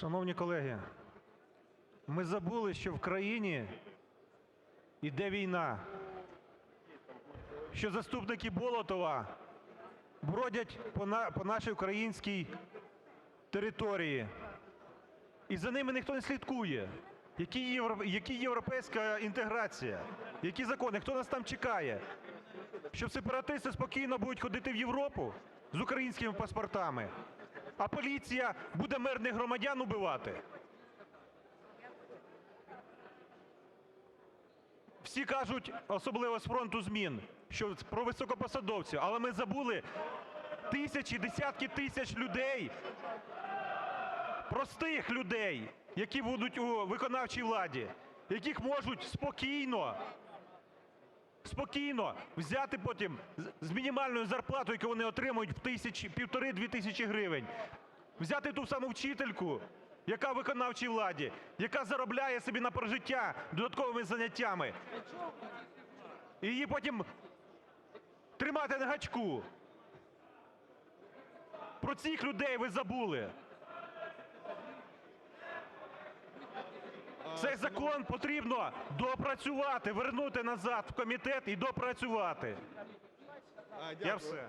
Шановні колеги, ми забули, що в країні йде війна, що заступники Болотова бродять по нашій українській території, і за ними ніхто не слідкує. Яка європейська інтеграція? Які закони? Хто нас там чекає? Що сепаратисти спокійно будуть ходити в Європу з українськими паспортами, а поліція буде мирних громадян убивати? Всі кажуть, особливо з фронту змін, що про високопосадовців, але ми забули тисячі, десятки тисяч людей, простих людей, які будуть у виконавчій владі, яких можуть спокійно, спокійно взяти потім з мінімальної зарплати, яку вони отримують в півтори-дві тисячі гривень, взяти ту саму вчительку, яка у виконавчій владі, яка заробляє собі на прожиття додатковими заняттями, і її потім тримати на гачку. Про цих людей ви забули. Цей закон потрібно доопрацювати, вернути назад в комітет і доопрацювати. Я все.